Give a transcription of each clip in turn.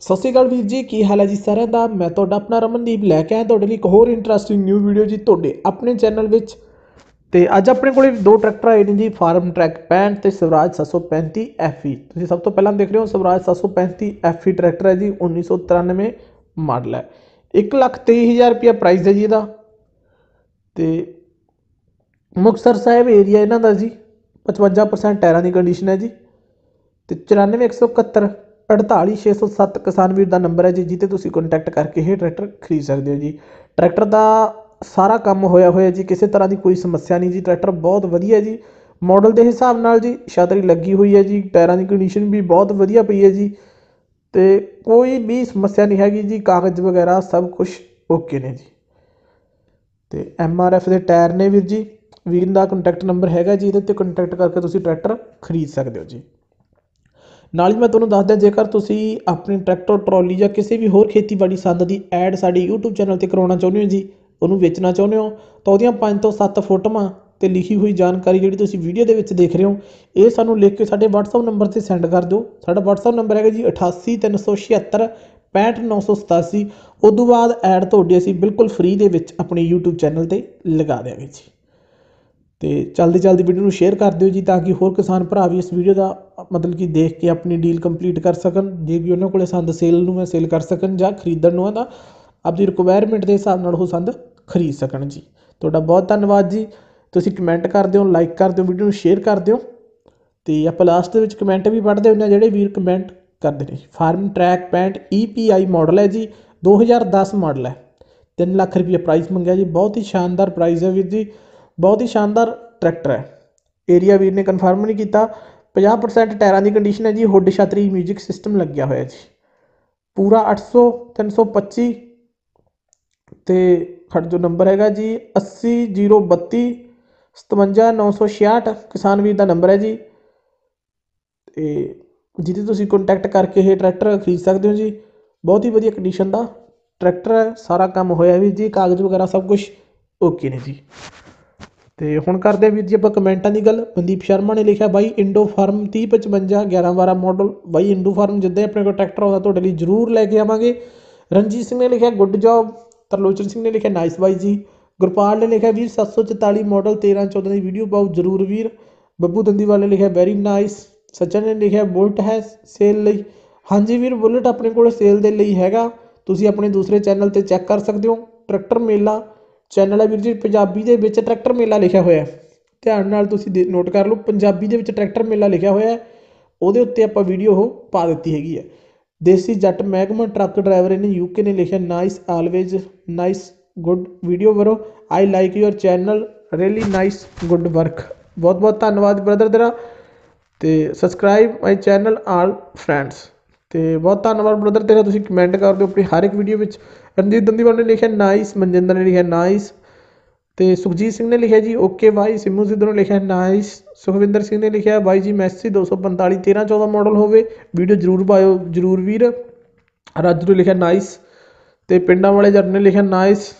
ਸਤਿ ਸ਼੍ਰੀ ਅਕਾਲ ਵੀਰ ਜੀ, ਕੀ ਹਾਲ ਹੈ ਜੀ ਸਾਰਿਆਂ ਦਾ? ਮੈਂ ਤੁਹਾਡਾ ਆਪਣਾ ਰਮਨਦੀਪ ਲੈ ਕੇ ਆਇਆ ਤੁਹਾਡੇ ਲਈ ਇੱਕ ਹੋਰ ਇੰਟਰਸਟਿੰਗ ਨਿਊ ਵੀਡੀਓ ਜੀ ਤੁਹਾਡੇ ਆਪਣੇ ਚੈਨਲ ਵਿੱਚ। ਤੇ ਅੱਜ ਆਪਣੇ ਕੋਲੇ ਦੋ ਟਰੈਕਟਰ ਆਏ ਨੇ ਜੀ ਫਾਰਮ ਟਰੈਕ 65 ਤੇ ਸਵਰਾਜ 735 FE ਤੁਸੀਂ ਸਭ ਤੋਂ ਪਹਿਲਾਂ ਦੇਖ ਰਹੇ ਹੋ ਸਵਰਾਜ 735 FE ਟਰੈਕਟਰ ਹੈ ਜੀ 1993 ਮਾਡਲ ਹੈ। 132000 ਰੁਪਿਆ ਪ੍ਰਾਈਸ ਹੈ ਜੀ ਇਹਦਾ। ਤੇ ਮੁਕਸਰ ਸਾਹਿਬ ਏਰੀਆ ਇਹਨਾਂ ਦਾ ਜੀ। 55% ਟਾਇਰਾਂ ਦੀ ਕੰਡੀਸ਼ਨ ਹੈ ਜੀ ਤੇ 94171 48607 ਕਿਸਾਨ ਵੀਰ ਦਾ ਨੰਬਰ ਹੈ ਜੀ ਜਿੱਤੇ ਤੁਸੀਂ ਕੰਟੈਕਟ ਕਰਕੇ ਇਹ ਟਰੈਕਟਰ ਖਰੀਦ ਸਕਦੇ ਹੋ ਜੀ। ਟਰੈਕਟਰ ਦਾ ਸਾਰਾ ਕੰਮ ਹੋਇਆ ਹੋਇਆ ਜੀ, ਕਿਸੇ ਤਰ੍ਹਾਂ ਦੀ ਕੋਈ ਸਮੱਸਿਆ ਨਹੀਂ ਜੀ ਟਰੈਕਟਰ ਬਹੁਤ ਵਧੀਆ ਜੀ। ਮਾਡਲ ਦੇ ਹਿਸਾਬ ਨਾਲ ਜੀ, ਛਤਰੀ ਲੱਗੀ ਹੋਈ ਹੈ ਜੀ, ਟਾਇਰਾਂ ਦੀ ਕੰਡੀਸ਼ਨ ਵੀ ਬਹੁਤ ਵਧੀਆ ਪਈ ਹੈ ਜੀ। ਤੇ ਕੋਈ ਵੀ ਸਮੱਸਿਆ ਨਹੀਂ ਹੈਗੀ ਜੀ, ਕਾਗਜ਼ ਵਗੈਰਾ ਸਭ ਕੁਝ ਓਕੇ ਨੇ ਜੀ। ਤੇ ਐਮ ਆਰ ਐਫ ਦੇ ਟਾਇਰ ਨੇ ਵੀਰ ਜੀ ਵੀਰ ਦਾ ਕੰਟੈਕਟ ਨੰਬਰ ਹੈਗਾ ਜੀ, ਇਹਦੇ ਤੇ ਕੰਟੈਕਟ ਕਰਕੇ ਤੁਸੀਂ ਟਰੈਕਟਰ ਖਰੀਦ ਸਕਦੇ ਹੋ ਜੀ। ਨਾਲ ਹੀ ਮੈਂ ਤੁਹਾਨੂੰ ਦੱਸਦਾ, ਜੇਕਰ ਤੁਸੀਂ ਆਪਣੀ ਟਰੈਕਟਰ ਟਰਾਲੀ ਜਾਂ ਕਿਸੇ ਵੀ ਹੋਰ ਖੇਤੀਬਾੜੀ ਸੰਦ ਦੀ ਐਡ ਸਾਡੇ YouTube ਚੈਨਲ ਤੇ ਕਰਾਉਣਾ ਚਾਹੁੰਦੇ ਹੋ ਜੀ, ਉਹਨੂੰ ਵੇਚਣਾ ਚਾਹੁੰਦੇ ਹੋ, ਤਾਂ ਉਹਦੀਆਂ 5 ਤੋਂ 7 ਫੋਟੋਆਂ ਤੇ ਲਿਖੀ ਹੋਈ ਜਾਣਕਾਰੀ ਜਿਹੜੀ ਤੁਸੀਂ ਵੀਡੀਓ ਦੇ ਵਿੱਚ ਦੇਖ ਰਹੇ ਹੋ, ਇਹ ਸਾਨੂੰ ਲਿਖ ਕੇ ਸਾਡੇ WhatsApp ਨੰਬਰ ਤੇ ਸੈਂਡ ਕਰ ਦਿਓ। ਸਾਡਾ WhatsApp ਨੰਬਰ ਹੈਗਾ ਜੀ 88376 65987 ਉਦੋਂ ਬਾਅਦ ਐਡ ਤੁਹਾਡੀ ਅਸੀਂ ਬਿਲਕੁਲ ਫ੍ਰੀ ਦੇ ਵਿੱਚ ਆਪਣੇ YouTube ਚੈਨਲ ਤੇ ਲਗਾ ਦਿਆਂਗੇ ਜੀ। ਅਤੇ ਜਲਦੀ ਜਲਦੀ ਵੀਡੀਓ ਨੂੰ ਸ਼ੇਅਰ ਕਰ ਦਿਓ ਜੀ ਤਾਂ ਕਿ ਹੋਰ ਕਿਸਾਨ ਭਰਾ ਵੀ ਇਸ ਵੀਡੀਓ ਦਾ, ਮਤਲਬ ਕਿ ਦੇਖ ਕੇ ਆਪਣੀ ਡੀਲ ਕੰਪਲੀਟ ਕਰ ਸਕਣ। ਜੇ ਵੀ ਉਹਨਾਂ ਕੋਲੇ ਸੰਦ ਸੇਲ ਨੂੰ ਹੈ ਸੇਲ ਕਰ ਸਕਣ ਜਾਂ ਖਰੀਦਣ ਨੂੰ ਹੈ ਤਾਂ ਆਪਦੀ ਰਿਕੁਆਇਰਮੈਂਟ ਦੇ ਹਿਸਾਬ ਨਾਲ ਉਹ ਸੰਦ ਖਰੀਦ ਸਕਣ ਜੀ। ਤੁਹਾਡਾ ਬਹੁਤ ਧੰਨਵਾਦ ਜੀ। ਤੁਸੀਂ ਕਮੈਂਟ ਕਰ ਦਿਓ ਲਾਈਕ ਕਰ ਦਿਓ ਵੀਡੀਓ ਨੂੰ ਸ਼ੇਅਰ ਕਰ ਦਿਓ। ਤੇ ਆਪਾਂ ਲਾਸਟ ਦੇ ਵਿੱਚ ਕਮੈਂਟ ਵੀ ਪੜ੍ਹਦੇ ਹੁੰਦੇ ਹਾਂ ਜਿਹੜੇ ਵੀਰ ਕਮੈਂਟ ਕਰਦੇ ਨੇ ਫਾਰਮ ਟਰੈਕ 65 EPI ਮਾਡਲ ਹੈ ਜੀ 2010 ਮਾਡਲ ਹੈ। 3 ਲੱਖ ਰੁਪਏ ਪ੍ਰਾਈਸ ਮੰਗਿਆ ਜੀ। ਬਹੁਤ ਹੀ ਸ਼ਾਨਦਾਰ ਪ੍ਰਾਈਸ ਹੈ ਵੀਰ ਜੀ। ਬਹੁਤ ਹੀ ਸ਼ਾਨਦਾਰ ਟਰੈਕਟਰ ਹੈ। ਏਰੀਆ ਵੀਰ ਨੇ ਕਨਫਰਮ ਨਹੀਂ ਕੀਤਾ। 50% ਟਾਇਰਾਂ ਦੀ ਕੰਡੀਸ਼ਨ ਹੈ ਜੀ। ਹੁੱਡ ਛਤਰੀ 뮤직 ਸਿਸਟਮ ਲੱਗਿਆ ਹੋਇਆ ਜੀ। ਪੂਰਾ 800 325 ਤੇ ਖੜ ਜੋ ਨੰਬਰ ਹੈਗਾ ਜੀ 80032 57966 ਕਿਸਾਨ ਵੀਰ ਦਾ ਨੰਬਰ ਹੈ ਜੀ। ਤੇ ਜਿਹਦੇ ਤੁਸੀਂ ਕੰਟੈਕਟ ਕਰਕੇ ਇਹ ਟਰੈਕਟਰ ਖਰੀਦ ਸਕਦੇ ਹੋ ਜੀ, ਬਹੁਤ ਹੀ ਵਧੀਆ ਕੰਡੀਸ਼ਨ ਦਾ ਟਰੈਕਟਰ ਹੈ। ਸਾਰਾ ਕੰਮ ਹੋਇਆ ਵੀ ਜੀ, ਕਾਗਜ਼ ਵਗੈਰਾ ਸਭ ਕੁਝ ਓਕੇ ਨੇ ਜੀ। ਤੇ ਹੁਣ ਕਰਦੇ ਆ ਵੀਰ ਜੀ ਆਪਾਂ ਕਮੈਂਟਾਂ ਦੀ ਗੱਲ। ਮਨਦੀਪ ਸ਼ਰਮਾ ਨੇ ਲਿਖਿਆ, ਬਾਈ, ਇੰਡੋ ਫਾਰਮ 3055 11 12 ਮਾਡਲ ਬਾਈ, ਇੰਡੋ ਫਾਰਮ ਜਿੱਦਾਂ ਹੀ ਆਪਣੇ ਕੋਲ ਟਰੈਕਟਰ ਆਉਂਦਾ, ਤੁਹਾਡੇ ਲਈ ਜ਼ਰੂਰ ਲੈ ਕੇ ਆਵਾਂਗੇ। ਰਣਜੀਤ ਸਿੰਘ ਨੇ ਲਿਖਿਆ ਗੁੱਡ ਜੌਬ ਤਰਲੋਚਨ ਸਿੰਘ ਨੇ ਲਿਖਿਆ ਨਾਈਸ ਬਾਈ ਜੀ। ਗੁਰਪਾਲ ਨੇ ਲਿਖਿਆ, ਵੀਰ 744 ਮਾਡਲ 13 14 ਦੀ ਵੀਡੀਓ ਪਾਓ, ਜ਼ਰੂਰ ਵੀਰ। ਬੱਬੂ ਦੰਦੀਵਾਲ ਨੇ ਲਿਖਿਆ ਵੈਰੀ ਨਾਈਸ ਸਚਨ ਨੇ ਲਿਖਿਆ ਬੁਲਟ ਹੈ ਸੇਲ ਲਈ। ਹਾਂਜੀ ਵੀਰ, ਬੁਲਟ ਆਪਣੇ ਕੋਲ ਸੇਲ ਦੇ ਲਈ ਹੈਗਾ। ਤੁਸੀਂ ਆਪਣੇ ਦੂਸਰੇ ਚੈਨਲ ਤੇ ਚੈੱਕ ਕਰ ਸਕਦੇ ਹੋ। ਟਰੈਕਟਰ ਮੇਲਾ ਚੈਨਲ ਹੈ ਵੀਰ ਜੀ, ਪੰਜਾਬੀ ਦੇ ਵਿੱਚ ਟਰੈਕਟਰ ਮੇਲਾ ਲਿਖਿਆ ਹੋਇਆ ਧਿਆਨ ਨਾਲ ਤੁਸੀਂ ਨੋਟ ਕਰ ਲਓ, ਪੰਜਾਬੀ ਦੇ ਵਿੱਚ ਟਰੈਕਟਰ ਮੇਲਾ ਲਿਖਿਆ ਹੋਇਆ ਉਹਦੇ ਉੱਤੇ ਆਪਾਂ ਵੀਡੀਓ ਉਹ ਪਾ ਦਿੱਤੀ ਹੈਗੀ ਹੈ। ਦੇਸੀ ਜੱਟ ਮਹਿਕਮਾ ਟਰੱਕ ਡਰਾਈਵਰ ਇਹਨੇ ਯੂਕੇ ਨੇ ਲਿਖਿਆ nice always nice good video bro I like your channel really nice good work ਬਹੁਤ ਬਹੁਤ ਧੰਨਵਾਦ ਬ੍ਰਦਰ ਤੇਰਾ। ਤੇ subscribe my channel all friends ਤੇ ਬਹੁਤ ਧੰਨਵਾਦ ਬ੍ਰਦਰ ਤੇਰਾ, ਤੁਸੀਂ ਕਮੈਂਟ ਕਰ ਦਿਓ ਆਪਣੀ ਹਰ ਇੱਕ ਵੀਡੀਓ ਵਿੱਚ। ਰਣਜੀਤ ਦੰਦੀਵਾਲ ਨੇ ਲਿਖਿਆ ਨਾਈਸ ਮਨਜਿੰਦਰ ਨੇ ਲਿਖਿਆ ਨਾਈਸ ਤੇ ਸੁਖਜੀਤ ਸਿੰਘ ਨੇ ਲਿਖਿਆ ਜੀ, ਓਕੇ ਬਾਈ, ਸਿੰਮੂ ਸਿੱਧੂ ਨੇ ਲਿਖਿਆ ਨਾਈਸ ਸੁਖਵਿੰਦਰ ਸਿੰਘ ਨੇ ਲਿਖਿਆ, ਬਾਈ ਜੀ ਮੈਸੀ 245 13 14 ਮਾਡਲ ਹੋਵੇ ਵੀਡੀਓ ਜ਼ਰੂਰ ਪਾਇਓ, ਜ਼ਰੂਰ ਵੀਰ। ਰਾਜੂ ਨੇ ਲਿਖਿਆ ਨਾਈਸ ਤੇ ਪਿੰਡਾਂ ਵਾਲੇ ਜੱਟ ਨੇ ਲਿਖਿਆ ਨਾਈਸ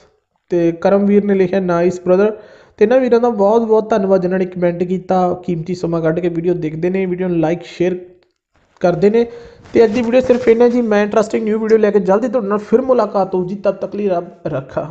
ਤੇ ਕਰਮਵੀਰ ਨੇ ਲਿਖਿਆ ਨਾਈਸ ਬ੍ਰਦਰ ਤੇ ਇਹਨਾਂ ਵੀਰਾਂ ਦਾ ਬਹੁਤ ਬਹੁਤ ਧੰਨਵਾਦ, ਜਿਨ੍ਹਾਂ ਨੇ ਕਮੈਂਟ ਕੀਤਾ, ਕੀਮਤੀ ਸਮਾਂ ਕੱਢ ਕੇ ਵੀਡੀਓ ਦੇਖਦੇ ਨੇ ਵੀਡੀਓ ਨੂੰ ਲਾਈਕ ਸ਼ੇਅਰ ਕਰਦੇ ਨੇ। ਤੇ ਅੱਜ ਦੀ ਵੀਡੀਓ ਸਿਰਫ ਇੰਨਾ ਜੀ। ਮੈਂ ਇੰਟਰਸਟਿੰਗ ਨਿਊ ਵੀਡੀਓ ਲੈ ਕੇ ਜਲਦੀ ਤੁਹਾਡੇ ਨਾਲ ਫਿਰ ਮੁਲਾਕਾਤ ਹੋਊ ਜੀ। ਤਦ ਤੱਕ ਲਈ ਰੱਬ ਰੱਖਾ।